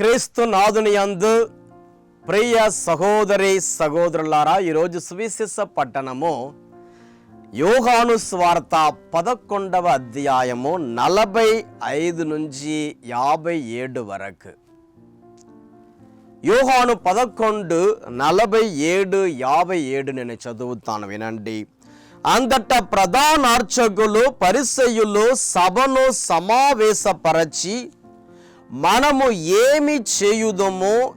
క్రీస్తు నాదుని అందు ప్రియ సహోదరి సహోదరులారా ఈరోజు సువిశేష పట్టణము యోహాను స్వార్త పదకొండవ అధ్యాయము నలభై ఐదు నుంచి యాభై ఏడు వరకు. యోహాను పదకొండు నలభై ఏడు యాభై ఏడు నేను చదువుతాను వినండి. అంతట ప్రధానార్చకులు పరిసయులు సభను సమావేశపరచి మనము ఏమి చేయుదమో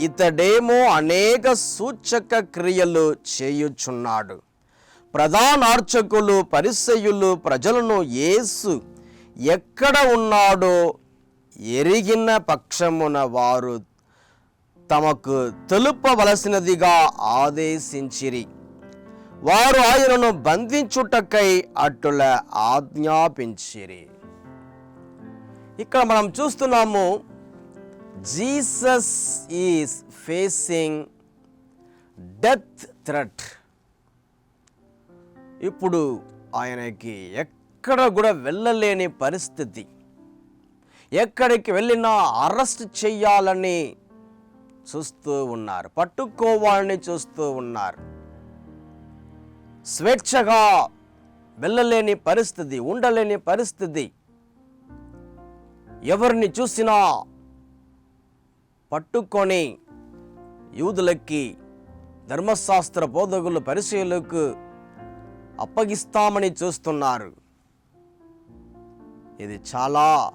ఇతడేమో అనేక సూచక క్రియలు చేయుచున్నాడు. ప్రధానార్చకులు పరిసయులు ప్రజలను యేసు ఎక్కడ ఉన్నాడో ఎరిగిన పక్షమున వారు తమకు తెలుపవలసినదిగా ఆదేశించిరి. వారు ఆయనను బంధించుటకై అటుల ఆజ్ఞాపించిరి. ఇక్కడ మనం చూస్తున్నాము Jesus is facing death threat ఇప్పుడు ఆయనకి ఎక్కడ కూడా వెళ్ళలేని పరిస్థితి. ఎక్కడికి వెళ్ళినా అరెస్ట్ చెయ్యాలని చూస్తూ ఉన్నారు పట్టుకోవాలని చూస్తూ ఉన్నారు. స్వేచ్ఛగా వెళ్ళలేని పరిస్థితి ఉండలేని పరిస్థితి. ఎవరిని చూసినా పట్టుకొని యూదులకి ధర్మశాస్త్ర బోధకులు పరిశీలకు అప్పగిస్తామని చూస్తున్నారు. ఇది చాలా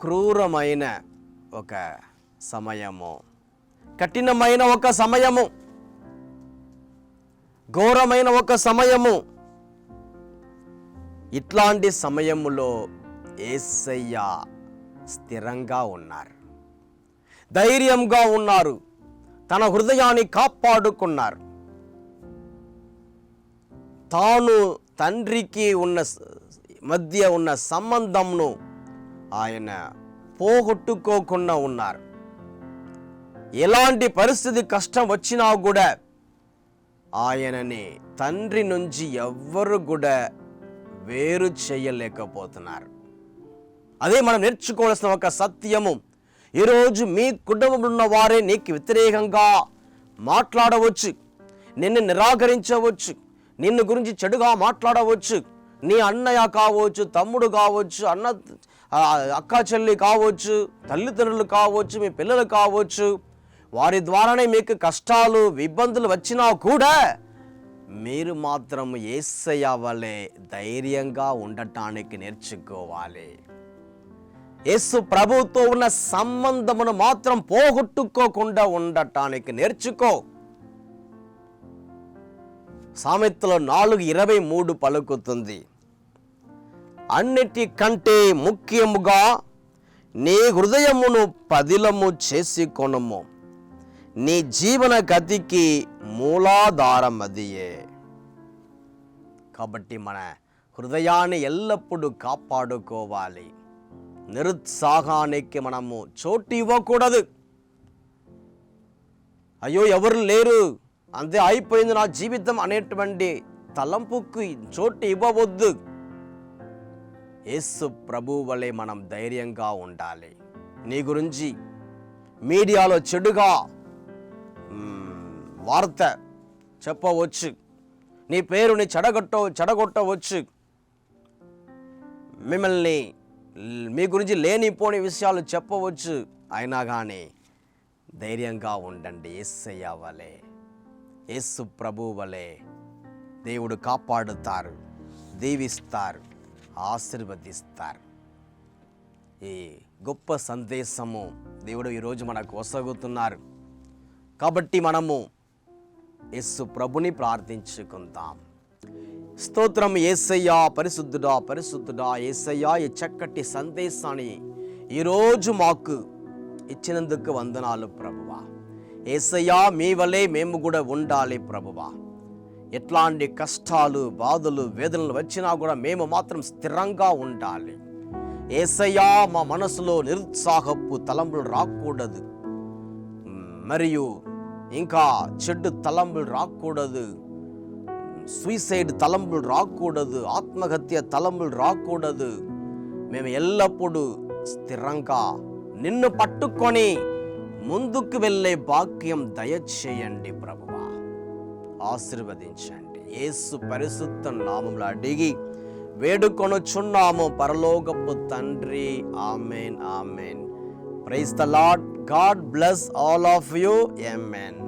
క్రూరమైన ఒక సమయము. కఠినమైన ఒక సమయము. ఘోరమైన ఒక సమయము. ఇట్లాంటి సమయములో ఏసయ్య స్థిరంగా ఉన్నారు. ధైర్యంగా ఉన్నారు. తన హృదయాన్ని కాపాడుకున్నారు. తాను తండ్రికి ఉన్న మధ్య ఉన్న సంబంధంను ఆయన పోగొట్టుకోకుండా ఉన్నారు. ఎలాంటి పరిస్థితి కష్టం వచ్చినా కూడా ఆయనని తండ్రి నుంచి ఎవ్వరు కూడా వేరు చేయలేకపోతున్నారు. అదే మనం నేర్చుకోవాల్సిన ఒక సత్యము. ఈరోజు మీ కుటుంబంలో ఉన్న వారే నీకు వ్యతిరేకంగా మాట్లాడవచ్చు. నిన్ను నిరాకరించవచ్చు. నిన్ను గురించి చెడుగా మాట్లాడవచ్చు. నీ అన్నయ్య కావచ్చు తమ్ముడు కావచ్చు అన్న అక్క చెల్లి కావచ్చు తల్లిదండ్రులు కావచ్చు మీ పిల్లలు కావచ్చు. వారి ద్వారానే మీకు కష్టాలు ఇబ్బందులు వచ్చినా కూడా మీరు మాత్రం ఏసయ్య వలె ధైర్యంగా ఉండటానికి నేర్చుకోవాలి. యేసు ప్రభుతో ఉన్న సంబంధమును మాత్రం పోగొట్టుకోకుండా ఉండటానికి నేర్చుకో. సామెతలో నాలుగు ఇరవై మూడు పలుకుతుంది. అన్నిటికంటే ముఖ్యముగా నీ హృదయమును పదిలము చేసి కొనము నీ జీవన గతికి మూలాధారం అదియే కాబట్టి మన హృదయాన్ని ఎల్లప్పుడూ కాపాడుకోవాలి. నిరుత్సాహానికి మనము చోటు ఇవ్వకూడదు. అయ్యో ఎవరు లేరు. అంతే అయిపోయింది నా జీవితం అనేటువంటి తలంపుకు చోటు ఇవ్వవద్దు. యేసు ప్రభు వలె మనం ధైర్యంగా ఉండాలి. నీ గురించి మీడియాలో చెడుగా వార్త చెప్పవచ్చు. నీ పేరుని చెడగొట్ట చెడగొట్టవచ్చు. మిమ్మల్ని మీ గురించి లేనిపోని విషయాలు చెప్పవచ్చు. అయినా కానీ ధైర్యంగా ఉండండి. ఏసయ్య వలె యేసు ప్రభు వలె దేవుడు కాపాడుతారు దీవిస్తారు ఆశీర్వదిస్తారు. ఈ గొప్ప సందేశము దేవుడు ఈరోజు మనకు వసగుతున్నారు. కాబట్టి మనము యేసు ప్రభుని ప్రార్థించుకుందాం. స్తోత్రం ఏసయ్యా పరిశుద్ధుడా పరిశుద్ధుడా ఏసయ్యా ఈ చక్కటి సందేశాన్ని ఈరోజు మాకు ఇచ్చినందుకు వందనాలు ప్రభువా. ఏసయ్యా మీ వలే మేము కూడా ఉండాలి ప్రభువా. ఎట్లాంటి కష్టాలు బాధలు వేదనలు వచ్చినా కూడా మేము మాత్రం స్థిరంగా ఉండాలి. ఏసయ్యా మా మనసులో నిరుత్సాహపు తలంపులు రాకూడదు. మరియు ఇంకా చెడ్డు తలంపులు రాకూడదు. సూసైడ్ తలంపులు రాకూడదు ఆత్మహత్య తలంపులు రాకూడదు మేము ఎల్లప్పుడూ స్థిరంగా నిన్ను పట్టుకొని ముందుకు వెళ్ళే భాగ్యం దయచేయండి ప్రభువా ఆశీర్వదించండి యేసు పరిశుద్ధ నామంలో అడిగి వేడుకొనుచున్నాము పరలోకపు తండ్రి amen amen praise the Lord God bless all of you amen